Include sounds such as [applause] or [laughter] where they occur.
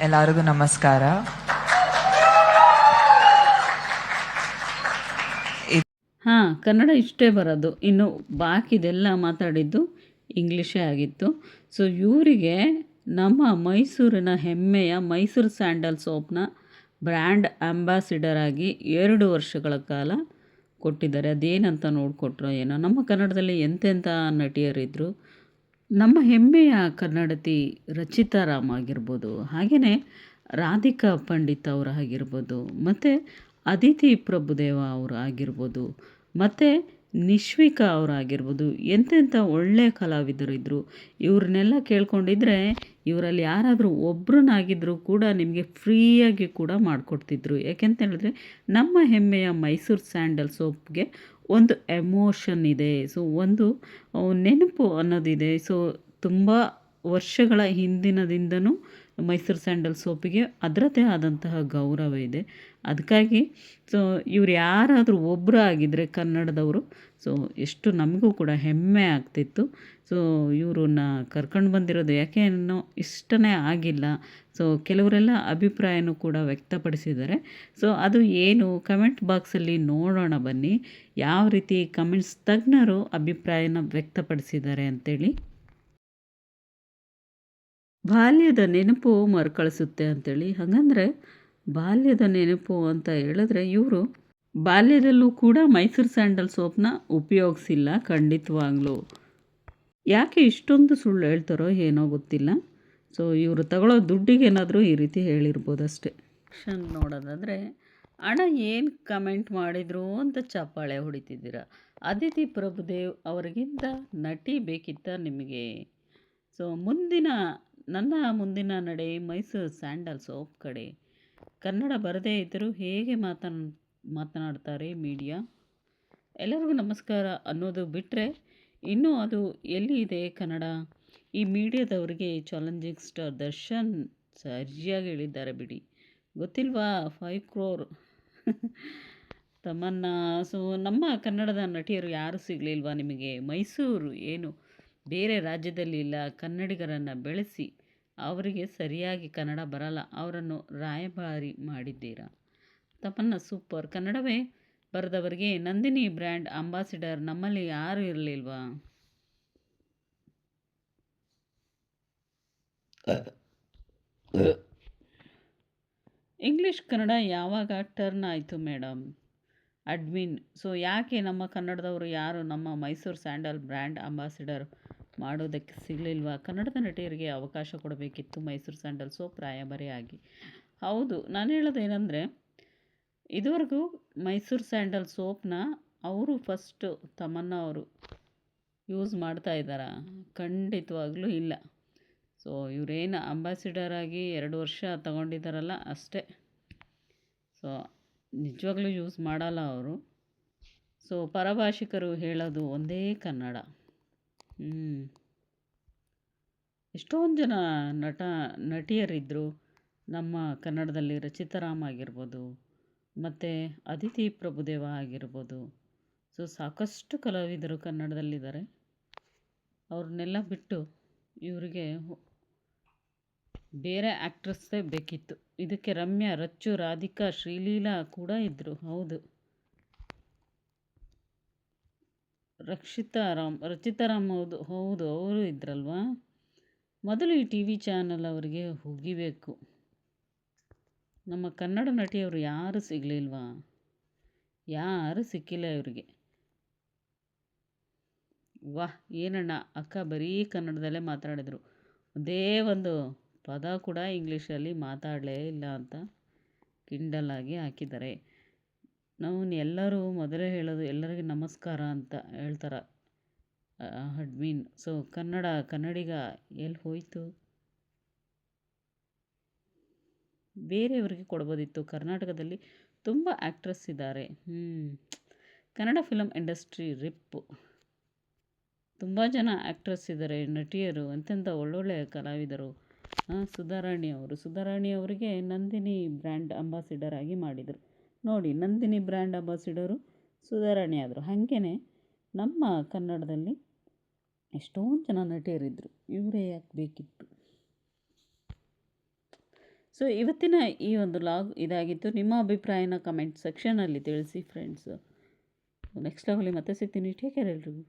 ಎಲ್ಲರಿಗೂ ನಮಸ್ಕಾರ. ಹಾ, ಕನ್ನಡ ಇಷ್ಟೇ ಬರೋದು. ಇನ್ನು ಬಾಕಿದೆಲ್ಲ ಮಾತಾಡಿದ್ದು ಇಂಗ್ಲೀಷೇ ಆಗಿತ್ತು. ಸೊ ಇವರಿಗೆ ನಮ್ಮ ಮೈಸೂರಿನ ಹೆಮ್ಮೆಯ ಮೈಸೂರು ಸ್ಯಾಂಡಲ್ ಸೋಪ್ನ ಬ್ರ್ಯಾಂಡ್ ಅಂಬಾಸಿಡರ್ ಆಗಿ ಎರಡು ವರ್ಷಗಳ ಕಾಲ ಕೊಟ್ಟಿದ್ದಾರೆ. ಅದೇನಂತ ನೋಡಿಕೊಟ್ರೋ ಏನೋ. ನಮ್ಮ ಕನ್ನಡದಲ್ಲಿ ಎಂತೆಂಥ ನಟಿಯರಿದ್ದರು ನಮ್ಮ ಹೆಮ್ಮೆಯ ಕನ್ನಡತಿ ರಚಿತಾ ರಾಮ್ ಆಗಿರ್ಬೋದು ಹಾಗೆಯೇ ರಾಧಿಕಾ ಪಂಡಿತ್ ಅವರು ಆಗಿರ್ಬೋದು, ಮತ್ತು ಅದಿತಿ ಪ್ರಭುದೇವ ಅವರು ಆಗಿರ್ಬೋದು, ಮತ್ತು ನಿಶ್ವಿಕಾ ಅವರಾಗಿರ್ಬೋದು, ಎಂತೆಂಥ ಒಳ್ಳೆಯ ಕಲಾವಿದರಿದ್ದರು ಇವ್ರನ್ನೆಲ್ಲ ಕೇಳ್ಕೊಂಡಿದ್ರೆ ಇವರಲ್ಲಿ ಯಾರಾದರೂ ಒಬ್ರನ್ನಾಗಿದ್ದರೂ ಕೂಡ ನಿಮಗೆ ಫ್ರೀಯಾಗಿ ಕೂಡ ಮಾಡಿಕೊಡ್ತಿದ್ರು. ಯಾಕೆಂತ ಹೇಳಿದ್ರೆ ನಮ್ಮ ಹೆಮ್ಮೆಯ ಮೈಸೂರು ಸ್ಯಾಂಡಲ್ ಸೋಪ್ಗೆ ಒಂದು ಎಮೋಷನ್ ಇದೆ. ಸೊ, ಒಂದು ನೆನಪು ಅನ್ನೋದಿದೆ. ಸೊ, ತುಂಬ ವರ್ಷಗಳ ಹಿಂದಿನದಿಂದನೂ ಮೈಸೂರು ಸ್ಯಾಂಡಲ್ ಸೋಪಿಗೆ ಅದರದ್ದೇ ಆದಂತಹ ಗೌರವ ಇದೆ. ಅದಕ್ಕಾಗಿ ಸೊ, ಇವ್ರು ಯಾರಾದರೂ ಒಬ್ಬರು ಆಗಿದ್ದರೆ ಕನ್ನಡದವರು, ಸೊ, ಎಷ್ಟು ನಮಗೂ ಕೂಡ ಹೆಮ್ಮೆ ಆಗ್ತಿತ್ತು. ಸೊ, ಇವರನ್ನ ಕರ್ಕೊಂಡು ಬಂದಿರೋದು ಯಾಕೆ ಅನ್ನೋ ಇಷ್ಟನೇ ಆಗಿಲ್ಲ. ಸೊ, ಕೆಲವರೆಲ್ಲ ಅಭಿಪ್ರಾಯನೂ ಕೂಡ ವ್ಯಕ್ತಪಡಿಸಿದ್ದಾರೆ. ಸೊ, ಅದು ಏನು? ಕಮೆಂಟ್ ಬಾಕ್ಸಲ್ಲಿ ನೋಡೋಣ ಬನ್ನಿ. ಯಾವ ರೀತಿ ಕಮೆಂಟ್ಸ್ ತಜ್ಞರು ಅಭಿಪ್ರಾಯನ ವ್ಯಕ್ತಪಡಿಸಿದ್ದಾರೆ ಅಂತೇಳಿ. ಬಾಲ್ಯದ ನೆನಪು ಮರುಕಳಿಸುತ್ತೆ ಅಂತೇಳಿ. ಹಾಗಂದ್ರೆ ಬಾಲ್ಯದ ನೆನಪು ಅಂತ ಹೇಳಿದ್ರೆ ಇವರು ಬಾಲ್ಯದಲ್ಲೂ ಕೂಡ ಮೈಸೂರು ಸ್ಯಾಂಡಲ್ ಸೋಪ್ನ ಉಪಯೋಗಿಸಿಲ್ಲ ಖಂಡಿತವಾಗ್ಲೂ. ಯಾಕೆ ಇಷ್ಟೊಂದು ಸುಳ್ಳು ಹೇಳ್ತಾರೋ ಏನೋ ಗೊತ್ತಿಲ್ಲ. ಸೊ ಇವರು ತಗೊಳ್ಳೋ ದುಡ್ಡಿಗೆ ಏನಾದರೂ ಈ ರೀತಿ ಹೇಳಿರ್ಬೋದು ಅಷ್ಟೇ. ಕ್ಷನ್ ನೋಡೋದಾದರೆ ಹಣ ಏನು ಕಮೆಂಟ್ ಮಾಡಿದ್ರು ಅಂತ ಚಪ್ಪಾಳೆ ಹೊಡಿತಿದ್ದೀರ? ಅದಿತಿ ಪ್ರಭುದೇವ್ ಅವರಿಗಿಂತ ನಟಿ ಬೇಕಿತ್ತ ನಿಮಗೆ? ಸೊ ಮುಂದಿನ ನನ್ನ ಮುಂದಿನ ನಡೆ ಮೈಸೂರು ಸ್ಯಾಂಡಲ್ ಸೋಪ್ ಕಡೆ. ಕನ್ನಡ ಬರದೇ ಇದ್ದರೂ ಹೇಗೆ ಮಾತನ್, ಮಾತನಾಡ್ತಾರೆ ಮೀಡಿಯಾ? ಎಲ್ಲರಿಗೂ ನಮಸ್ಕಾರ ಅನ್ನೋದು ಬಿಟ್ಟರೆ ಇನ್ನೂ ಅದು ಎಲ್ಲಿ ಇದೆ ಕನ್ನಡ? ಈ ಮೀಡಿಯಾದವರಿಗೆ ಚಾಲೆಂಜಿಂಗ್ ಸ್ಟಾರ್ ದರ್ಶನ್ ಸರಿಯಾಗಿ ಹೇಳಿದ್ದಾರೆ ಬಿಡಿ. ಗೊತ್ತಿಲ್ವಾ? Five crore. [laughs] ತಮ್ಮನ್ನ ಸೊ, ನಮ್ಮ ಕನ್ನಡದ ನಟಿಯರು ಯಾರು ಸಿಗಲಿಲ್ವಾ ನಿಮಗೆ? ಮೈಸೂರು ಏನು ಬೇರೆ ರಾಜ್ಯದಲ್ಲಿ ಇಲ್ಲ, ಕನ್ನಡಿಗರನ್ನು ಬೆಳೆಸಿ ಅವರಿಗೆ ಸರಿಯಾಗಿ ಕನ್ನಡ ಬರಲ್ಲ, ಅವರನ್ನು ರಾಯಭಾರಿ ಮಾಡಿದ್ದೀರಾ? ತಪನ್ನ ಸೂಪರ್. ಕನ್ನಡವೇ ಬರೆದವರಿಗೆ ನಂದಿನಿ ಬ್ರ್ಯಾಂಡ್ ಅಂಬಾಸಿಡರ್ ನಮ್ಮಲ್ಲಿ ಯಾರು ಇರಲಿಲ್ವಾ? ಇಂಗ್ಲೀಷ್ ಕನ್ನಡ ಯಾವಾಗ ಟರ್ನ್ ಆಯಿತು ಮೇಡಮ್? ಅಡ್ಮಿನ್ ಸೊ ಯಾಕೆ ನಮ್ಮ ಕನ್ನಡದವರು ಯಾರು ನಮ್ಮ ಮೈಸೂರು ಸ್ಯಾಂಡಲ್ ಬ್ರ್ಯಾಂಡ್ ಅಂಬಾಸಿಡರ್ ಮಾಡೋದಕ್ಕೆ ಸಿಗಲಿಲ್ವಾ? ಕನ್ನಡದ ನಟಿಯರಿಗೆ ಅವಕಾಶ ಕೊಡಬೇಕಿತ್ತು ಮೈಸೂರು ಸ್ಯಾಂಡಲ್ ಸೋಪ್ ರಾಯಭಾರಿಯಾಗಿ. ಹೌದು, ನಾನು ಹೇಳೋದೇನೆಂದರೆ, ಇದುವರೆಗೂ ಮೈಸೂರು ಸ್ಯಾಂಡಲ್ ಸೋಪ್ನ ಅವರು ಫಸ್ಟು ತಮನ್ನ ಅವರು ಯೂಸ್ ಮಾಡ್ತಾ ಇದ್ದಾರಾ? ಖಂಡಿತವಾಗ್ಲೂ ಇಲ್ಲ. ಸೊ, ಇವರೇನು ಅಂಬಾಸಿಡರ್ ಆಗಿ ಎರಡು ವರ್ಷ ತಗೊಂಡಿದ್ದಾರಲ್ಲ ಅಷ್ಟೇ. ಸೊ, ನಿಜವಾಗ್ಲೂ ಯೂಸ್ ಮಾಡಲ್ಲ ಅವರು. ಸೊ, ಪರಭಾಷಿಕರು ಹೇಳೋದು ಒಂದೇ ಕನ್ನಡ. ಎಷ್ಟೊಂದು ಜನ ನಟ ನಟಿಯರಿದ್ದರು ನಮ್ಮ ಕನ್ನಡದಲ್ಲಿ ರಚಿತಾರಾಮ್ ಆಗಿರ್ಬೋದು, ಮತ್ತು ಅದಿತಿ ಪ್ರಭುದೇವ ಆಗಿರ್ಬೋದು. ಸೊ, ಸಾಕಷ್ಟು ಕಲಾವಿದರು ಕನ್ನಡದಲ್ಲಿದ್ದಾರೆ. ಅವ್ರನ್ನೆಲ್ಲ ಬಿಟ್ಟು ಇವರಿಗೆ ಬೇರೆ ಆ್ಯಕ್ಟ್ರಸ್ಸೇ ಬೇಕಿತ್ತು. ಇದಕ್ಕೆ ರಮ್ಯಾ, ರಚ್ಚು, ರಾಧಿಕಾ, ಶ್ರೀಲೀಲಾ ಕೂಡ ಇದ್ದರು ಹೌದು. ರಕ್ಷಿತಾರಾಮ್ ರಚಿತಾರಾಮ್ ಹೌದು ಹೌದು, ಅವರು ಇದ್ರಲ್ವಾ? ಮೊದಲು ಈ ಟಿ ವಿ ಚಾನಲ್ ಅವರಿಗೆ ಹೋಗಿಬೇಕು. ನಮ್ಮ ಕನ್ನಡ ನಟಿಯವರು ಯಾರು ಸಿಗಲಿಲ್ವಾ? ಯಾರು ಸಿಕ್ಕಿಲ್ಲ ಇವರಿಗೆ? ವಾಹ್, ಏನಣ್ಣ, ಅಕ್ಕ ಬರೀ ಕನ್ನಡದಲ್ಲೇ ಮಾತಾಡಿದರು. ಒಂದೇ ಒಂದು ಪದ ಕೂಡ ಇಂಗ್ಲೀಷಲ್ಲಿ ಮಾತಾಡಲೇ ಇಲ್ಲ ಅಂತ ಕಿಂಡಲಾಗಿ ಹಾಕಿದ್ದಾರೆ. ನಾವು ಎಲ್ಲರೂ ಮೊದಲೇ ಹೇಳೋದು ನಮಸ್ಕಾರ ಅಂತ ಹೇಳ್ತಾರೆ. ಅಡ್ಮಿನ್ ಸೊ ಕನ್ನಡ, ಕನ್ನಡಿಗ ಎಲ್ಲಿ ಹೋಯಿತು? ಬೇರೆಯವರಿಗೆ ಕೊಡ್ಬೋದಿತ್ತು. ಕರ್ನಾಟಕದಲ್ಲಿ ತುಂಬ ಆ್ಯಕ್ಟ್ರೆಸ್ ಇದ್ದಾರೆ ಹ್ಞೂ ಕನ್ನಡ ಫಿಲಮ್ ಇಂಡಸ್ಟ್ರಿ ರಿಪ್ ತುಂಬ ಜನ ಆ್ಯಕ್ಟ್ರೆಸ್ ಇದ್ದಾರೆ ನಟಿಯರು ಅಂತೆಂಥ ಒಳ್ಳೊಳ್ಳೆ ಕಲಾವಿದರು. ಸುಧಾರಾಣಿ ಅವರು. ಸುಧಾರಾಣಿ ಅವರಿಗೆ ನಂದಿನಿ ಬ್ರ್ಯಾಂಡ್ ಅಂಬಾಸಿಡರ್ ಆಗಿ ಮಾಡಿದರು. ನೋಡಿ, ನಂದಿನಿ ಬ್ರ್ಯಾಂಡ್ ಅಂಬಾಸಿಡರು ಸುಧಾರಾಣಿ ಆದರು. ಹಾಗೇ ನಮ್ಮ ಕನ್ನಡದಲ್ಲಿ ಎಷ್ಟೊಂದು ಜನ ನಟಿಯರಿದ್ದರು ಇವರೇ ಯಾಕೆ ಬೇಕಿತ್ತು? ಸೊ ಇವತ್ತಿನ ಈ ಒಂದು ಲಾಗ್ ಇದಾಗಿತ್ತು. ನಿಮ್ಮ ಅಭಿಪ್ರಾಯನ ಕಮೆಂಟ್ ಸೆಕ್ಷನಲ್ಲಿ ತಿಳಿಸಿ ಫ್ರೆಂಡ್ಸು ನೆಕ್ಸ್ಟ್ ಲಾಗಲ್ಲಿ ಮತ್ತೆ ಸಿಗ್ತೀನಿ. ಟೇಕ್ ಕೇರ್ ಎಲ್ರಿಗೂ.